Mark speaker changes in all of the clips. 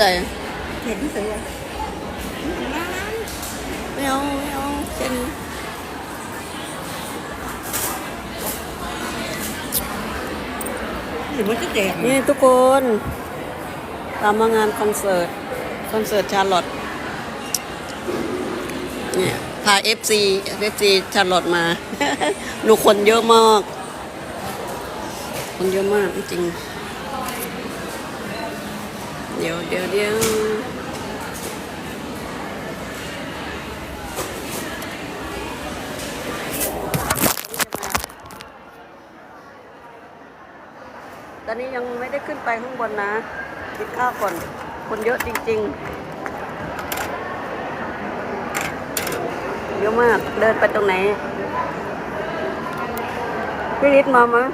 Speaker 1: ใจ
Speaker 2: เห็นสือ
Speaker 1: ไม่เอาไม่เอาแค่นี้
Speaker 2: หรือมันจะแดง
Speaker 1: นี่ทุกคน ตามมางานคอนเสิร์ต คอนเสิร์ตชาร์ลอตเนี่ยพา FC FC ชาร์ลอตมาดูคนเยอะมาก คนเยอะมากจริง เดี๋ยวเดี๋ยวเดี๋ยวตอนนี้ยังไม่ได้ขึ้นไปข้างบนนะกินข้าวก่อน คนเยอะจริง ๆ เยอะมาก เดินไปตรงไหนพี่ฤทธิ์มามั้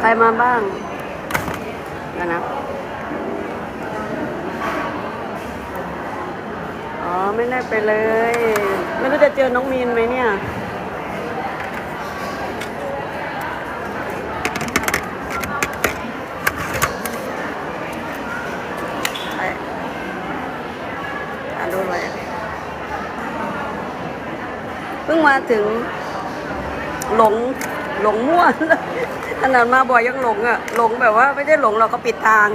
Speaker 1: ใครมาบ้างเดี๋ยวนะอ๋อ ไม่ได้ไปเลย ไม่รู้จะเจอน้องมีนไหมเนี่ยไปอ่านดูเลยเพิ่งมาถึงหลงหลงม่วงเลย ขนาดมาบ่อยยังหลงอะหลงแบบว่าไม่ได้หลงเราก็ปิดทาง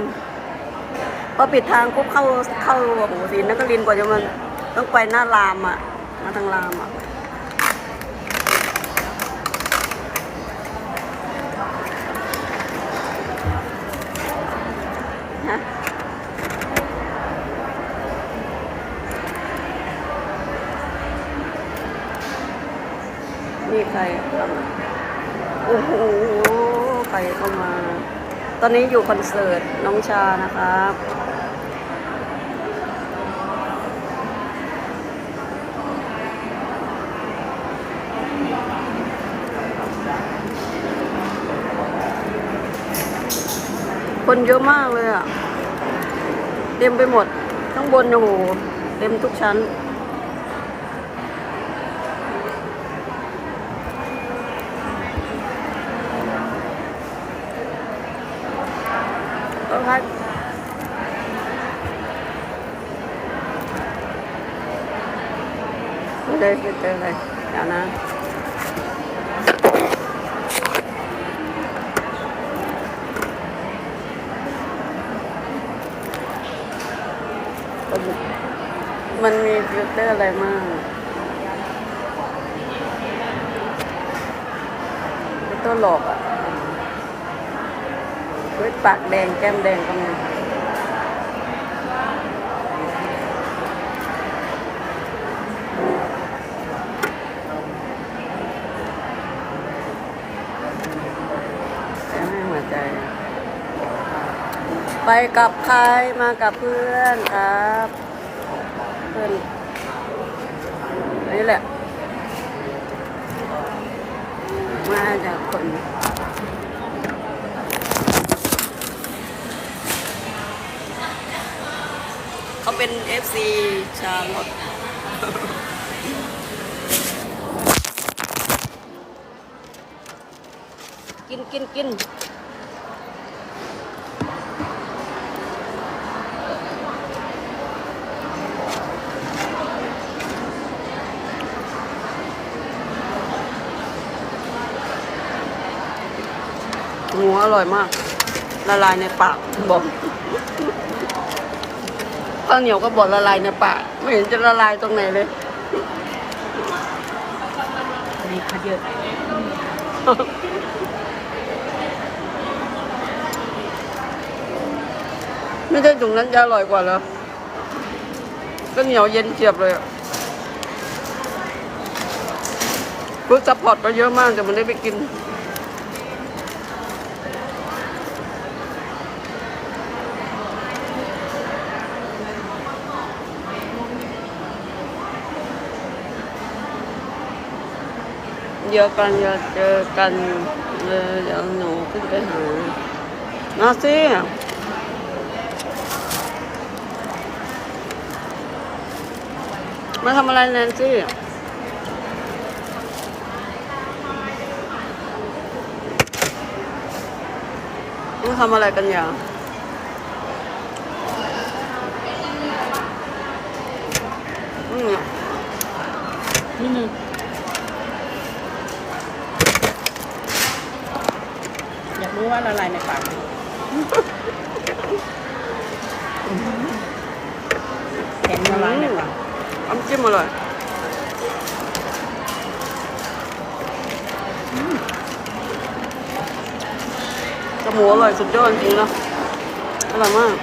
Speaker 1: พอปิดทางปุ๊บเข้าเข้าโอ้โหศรีนครินทร์กว่าจะมันต้องไปหน้ารามอะมาทางรามอะฮะนี่ใครโอ้โห รเข้ามา ตอนนี้อยู่คอนเสิร์ตน้องชานะครับคนเยอะมากเลยอะเต็มไปหมดข้างบนโอ้โหเต็มทุกชั้น ก็พัก ไม่ได้ไปเจออะไรเดี๋ยวนะมันมีฟิลเตอร์อะไรมากฟิลเตอร์หลอกอะเว้ยปากแดงแก้มแดงก็มีแต่ไม่หัวใจ ไปกับใครมากับเพื่อนครับ เพื่อนนี่แหละ มาจากคนเขาเป็น FC ชาลอตกินกินกิน หมู อร่อยมาก ละลายในปากบอกข้าวเหนียวก็บอกละลายในปาก ไม่เห็นจะละลายตรงไหนเลย
Speaker 2: นี่เขาเยอะ
Speaker 1: ไม่ใช่ถุงนั้นจะอร่อยกว่าเหรอก็เหนียวเย็นเจียบเลยอะฟู้ดซัพพอร์ตก็เยอะมากแต่มันได้ไปกิน เยอกันอย่าเจอกันเยเดี๋ยวหนูขึ้นไปหามาสิมาทำอะไรแนนซี่มาทำอะไรกันอย่าง
Speaker 2: นิดนึงอยาก รู้ว่าละลายในปากไหมแข็งละลายในปาก
Speaker 1: น้ำจิ้มอร่อยกระหมูอร่อยสุดยอดจริงนะอร่อยมาก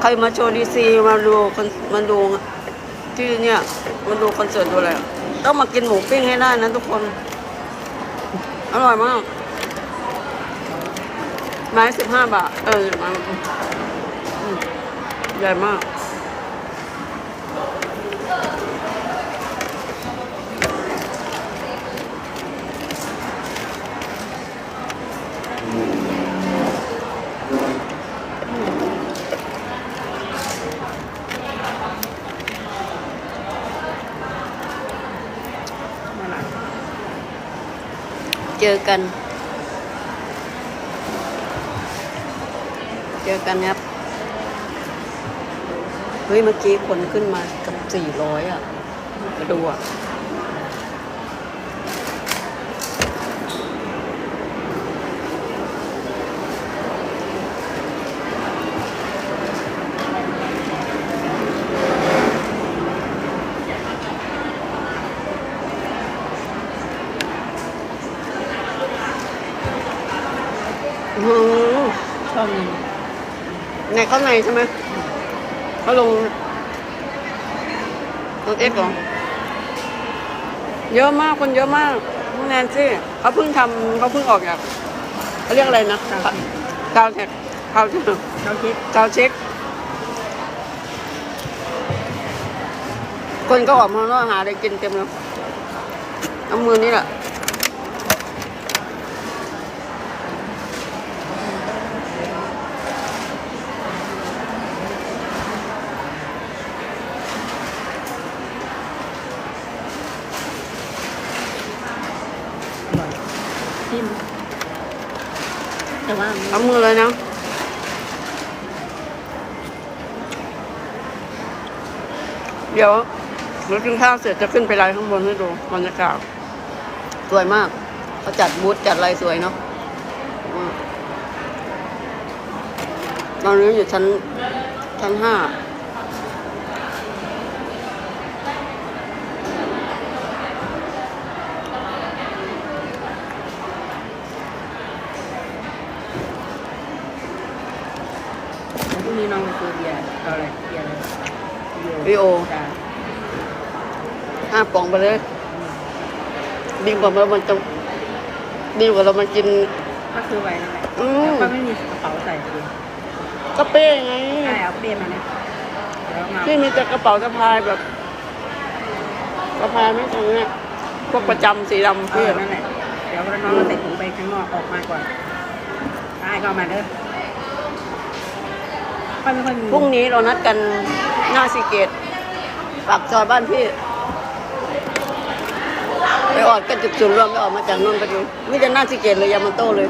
Speaker 1: ใครมาโชว์ดีซีมาดูคนมาดูที่เนี่ยมาดูคอนเสิร์ตดูอะไรอะ ต้องมากินหมูปิ้งให้ได้นะทุกคน อร่อยมากไม้สิบห้าบาท เออมาใหญ่มาก เจอกัน เจอกันครับ เฮ้ย เมื่อกี้คนขึ้นมากับสี่ร้อยอะ มาดูอะ หือ
Speaker 2: ชอบ
Speaker 1: ในข้างในใช่ไหมเขาลงรถเอ็กซ์เหรอเยอะมากคนเยอะมากน้องแนนซี่เขาเพิ่งทำเขาเพิ่งออกจากเขาเรียกอะไรนะกาวแท็กกาวเช็ค
Speaker 2: เขาคิด
Speaker 1: กาวเช็คคนก็ออกมาแล้วหาอะไรกินเต็มเลยเอามือนี่แหละ
Speaker 2: ม แต่ว่า
Speaker 1: เอามือเลยนะเดี๋ยวเรากินข้าวเสร็จจะขึ้นไปไลฟ์ข้างบนให้ดูบรรยากาศสวยมากเขาจัดบูธจัดอะไรสวยเนาะอืมตอนนี้อยู่ชั้นชั้นห้า
Speaker 2: รุ่งนี้น้องไปซื้อเบียร์เอาอะไรเบียร์อะไร
Speaker 1: วิโอ
Speaker 2: จ้ะ
Speaker 1: ห้าปองไปเลย ดีกว่าเรามันจะดีกว่าเรามากิน
Speaker 2: ก็ซื้อไว้นั่นแหละ
Speaker 1: อืม
Speaker 2: แต่ก็ไม่มีกระเป๋าใส่เลย
Speaker 1: กระเป้ไง
Speaker 2: ใช่เอาเป้มาเนี่ยเดี๋ยวเอามา
Speaker 1: ที่มีแต่กระเป๋าสะพายแบบสะพายไม่ตรงเนี้ยพวกประจำสีดำ
Speaker 2: เอ
Speaker 1: พี่
Speaker 2: อนั่นแหละ เดี๋ยวน้องเอาใส่ถุงไปข้างนอกออกมาก่อนได้ก็เอามาเด้อ ค่อยไม่ค่อยมี
Speaker 1: พรุ่งนี้เรานัดกันหน้าสีเกตปากซอยบ้านพี่ ไปออดกันจุดศูนย์รวมไปออกมาจากนนท์พอดีไม่จะหน้าสีเกตเลยยามันโต้เลย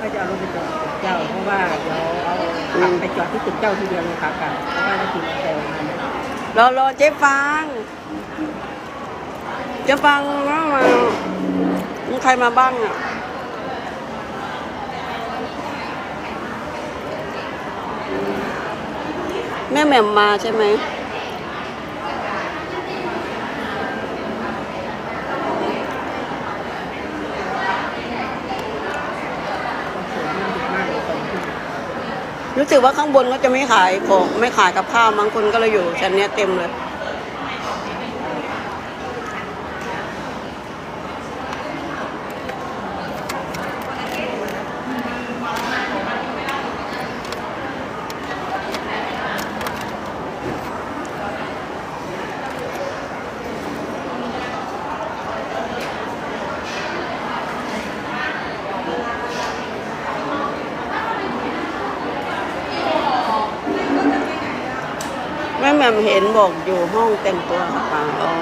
Speaker 2: ก็จะเอารถไปจอดตึกเจ้า เพราะว่าเดี๋ยวเอาขับไปจอดที่ตึกเจ้าทีเดียวเลยครับกันเพราะว่าจะขี่มอเตอร์ไซค์มาเนี่ย
Speaker 1: รอรอเจ๊ฟางเจ๊ฟางว่ามามีใครมาบ้างอะ ม่แหม่มมาใช่ไหมรู้สึกว่าข้างบนก็จะไม่ขายของไม่ขายกับข้าวบางคนก็เลยอยู่ชั้นเนี้ยเต็มเลย
Speaker 2: อ
Speaker 1: แม่แหม่มเห็น บอกอยู่ห้องแต่งตัวค่ะป้าอ๋อ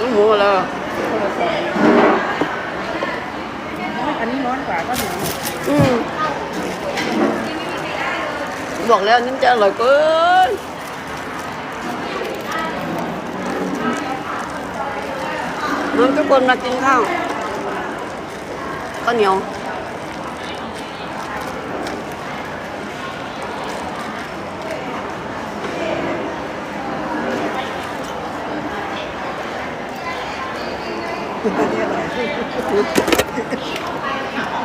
Speaker 1: ลูกหมูแล้ว
Speaker 2: คนละแสนอันนี้ร้อนกว่าก็เหนียว
Speaker 1: อืมบอก แล้วนี่มันจะอร่อยเกินน้องทุกคนมากินข้าวข้าวเหนียว
Speaker 2: อันนี้อร่อย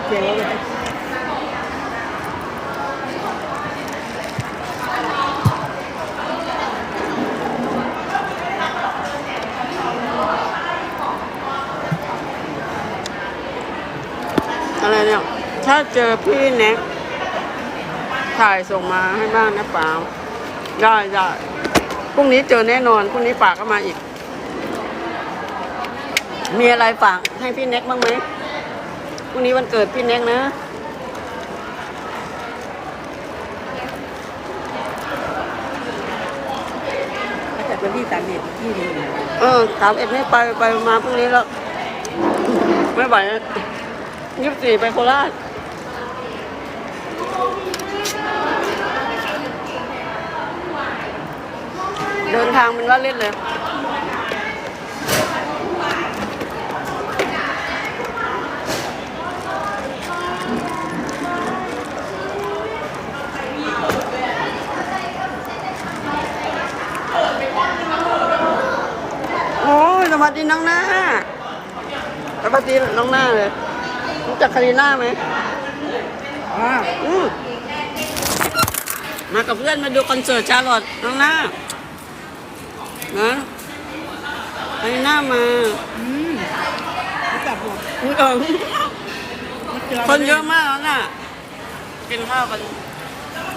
Speaker 2: เจ๋งเลย
Speaker 1: อะไรเนี่ย ถ้า เจอพี่แน็กถ่ายส่งมาให้บ้างนะป๋าได้ได้พรุ่งนี้เจอแน่นอนพรุ่งนี้ป๋าก็มาอีก มีอะไรฝากให้พี่แน็กบ้างไหมพรุ่งนี้วันเกิดพี่แน็กนะ
Speaker 2: ถ้าเกิดวันที่สามเอ็ดที่นี่นะ
Speaker 1: เออสามเอ็ดไม่ไปไปมาพรุ่งนี้แล้ว ไม่ไหวยี่สิบสี่ไปโคราช เดินทางมันว่าเล่นเลย โอ้ยสวัสดีน้องหน้าสวัสดีน้องหน้าเลยรู้จักคารีน่าไหม
Speaker 2: อ๋อ
Speaker 1: อืม มากับเพื่อนมาดูคอนเสิร์ตชาร์ลอตน้องหน้านะคารีน่ามา
Speaker 2: อืมรู้จักหมด
Speaker 1: เออ
Speaker 2: ไม่เจ
Speaker 1: คนเยอะมากแล้วน่ะ กินข้าวกัน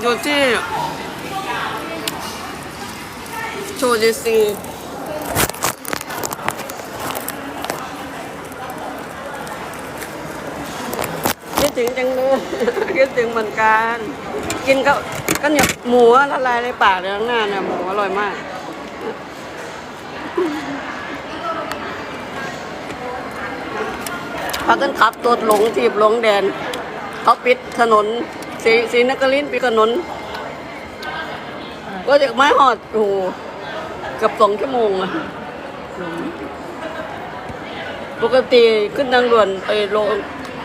Speaker 1: อยู่ที่โชว์ดีซีคิดถึงจังเลยคิดถึงเหมือนกัน กินก็ ก็เนี่ยหมูอะละลายในปากเลยข้างหน้าเนี่ยหมูอร่อยมาก พากันขับรถหลงทีบหลงแดน เขาปิดถนนสีสีนครินทร์ปิดถนน ก็จากไม้หอดโอ้โหเกือบสองชั่วโมงอะปกติขึ้นทางด่วนไปลง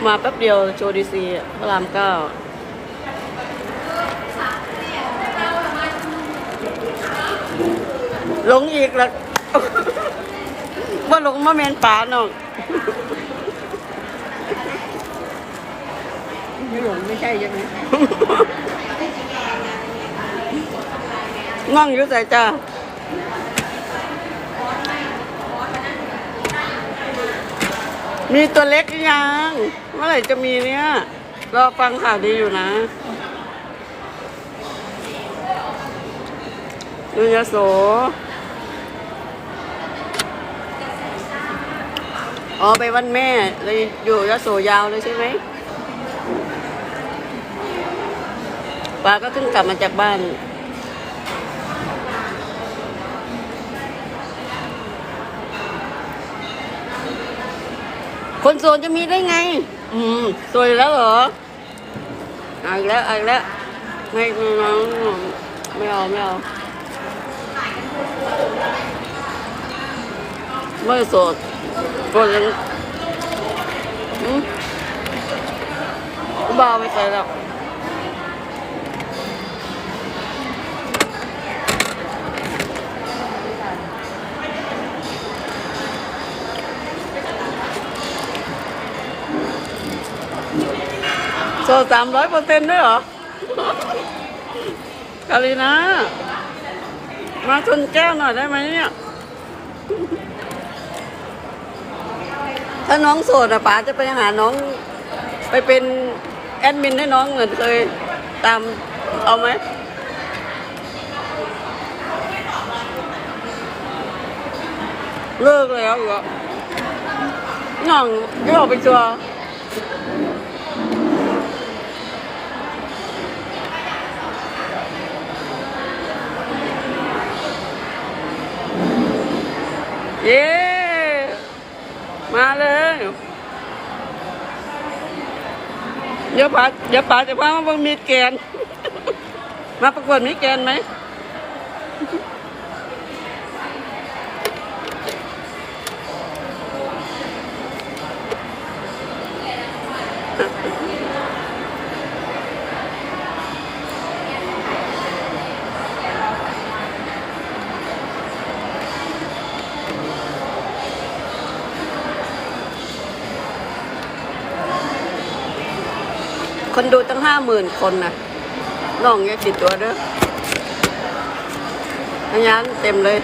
Speaker 1: มาแป๊บเดียวโชว์ดีซีอะพระรามเก้า หลงอีกละว่าหลงมาเมนป่าน้อง
Speaker 2: ไม่หลงไม่ใช่ใช่ไหม
Speaker 1: ง่องอยู่ใส่จ้ามีตัวเล็กหรือยัง เมื่อไหร่จะมีเนี่ย รอฟังข่าวดีอยู่นะดูยโส อ๋อไปวันแม่เลยอยู่ยโสยาวเลยใช่ไหมป้าก็เพิ่งกลับมาจากบ้าน คนโสดจะมีได้ไง อืมสวยแล้วเหรอเอาอีกแล้วเอาอีกแล้วไม่ไม่ไม่เอาไม่เอาไม่โสด โสดยังอืมบ้าไปใส่แล้วโสดสามร้อยเปอร์เซ็นต์ด้วยเหรอกาลีนามาชนแก้วหน่อยได้ไหมเนี่ย ถ้าน้องโสดอะป๋าจะไปหาน้อง ไปเป็นแอดมินให้น้องเหมือนเคยตามเอาไหมเลิกแล้วเหรอน้องไม่ออกไปชัวร์เย้ มาเลย เดี๋ยวป๋าเดี๋ยวป๋าจะพามาเบิ่งมีดแกน มาประกวดมีดแกนไหม คนดูตั้งห้าหมื่นคนนะน้องแยกติดตัวเด้อพยานเต็มเลย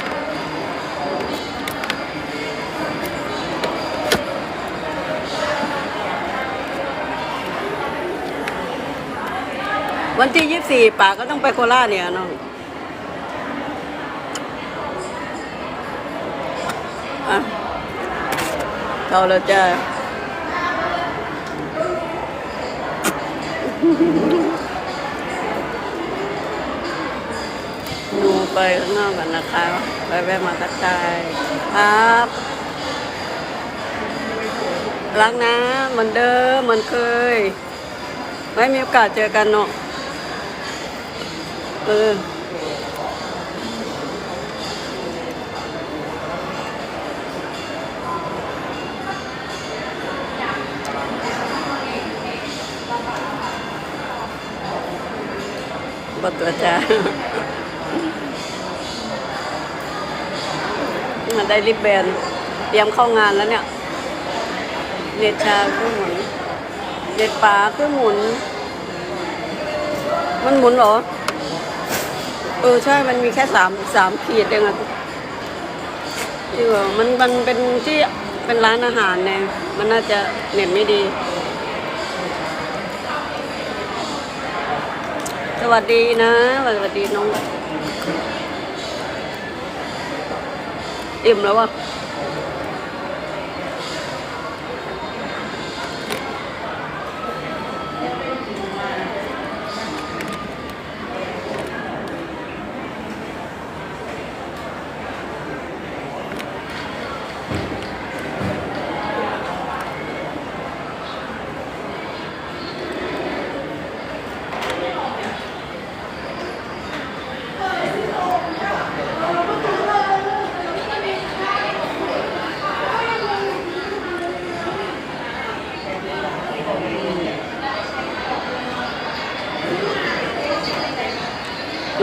Speaker 1: วันที่ยี่สี่ป่าก็ต้องไปโคราชเนี่ยน้องอะเราแล้วจ้า ดูไปข้างนอกกันนะคะ ไปแวะมาทักทายครับ รักนะเหมือนเดิมเหมือนเคยไม่มีโอกาสเจอกันเนาะเออ บัตัวจ้ามันได้ริบแบนเตรียมเข้างานแล้วเนี่ย เน็ตชาคือหมุน เน็ตป่าคือหมุน มันหมุนเหรอ เออใช่ มันมีแค่สามสามขีดเองอะที่ว่ามันมันเป็นที่เป็นร้านอาหารเนี่ย มันน่าจะเน็ตไม่ดี วัสดีนะสวัสดีน้องอิ่มแล้ววะ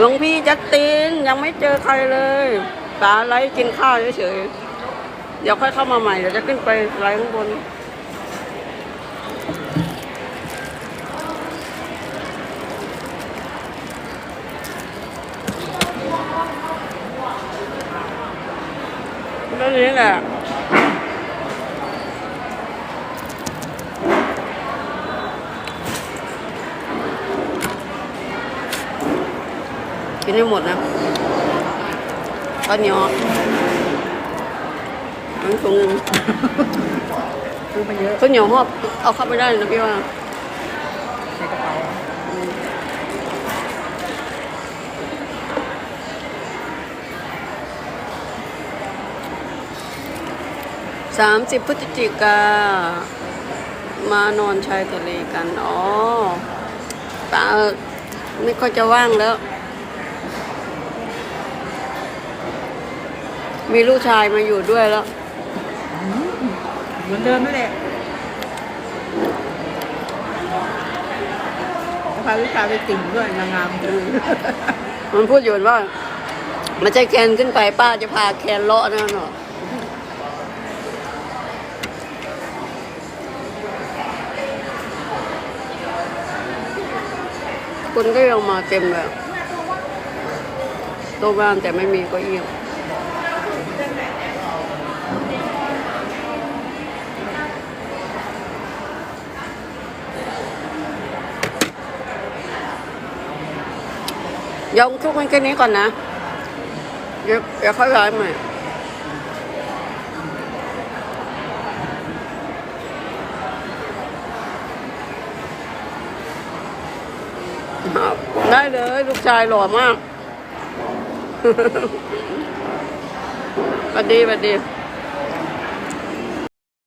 Speaker 1: วงพี่จัสตินยังไม่เจอใครเลยตาไลกินข้าวเฉยๆเดี๋ยวค่อยเข้ามาใหม่เดี๋ยวจะขึ้นไปไลข้างบนแล้วนี้แหละ นให้หมดนะข้าวเหนียวอันถุงหนึง
Speaker 2: ซื้อมาเยอะ
Speaker 1: ข้าวเหนียวหอบเอาเข้าไปได้นะพี่ว่า
Speaker 2: ใส่กระเป๋า
Speaker 1: สามสิบพฤศจิกามานอนชายทะเลกัน อ๋อตาไม่ค่อยจะว่างแล้ว มีลูกชายมาอยู่ด้วยแล้ว
Speaker 2: เหมือนเดิมนั่นแหละแล้วพาลูกชายไปติ่งด้วยนางงามดู
Speaker 1: มันพูดอยู่ว่า มันจะแคนขึ้นไปป้าจะพาแคนเลาะนั่นหรอคนก็ยังมาเต็มเลยโต๊ะบ้านแต่ไม่มีเก็เอี้ ยวเดี๋ยวทุกคนแค่นี้ก่อนนะ เดี๋ยวเดี๋ยวเขาไลฟ์ใหม่ครับได้เลย ลูกชายหล่อมาก สวัสดีสวัสดี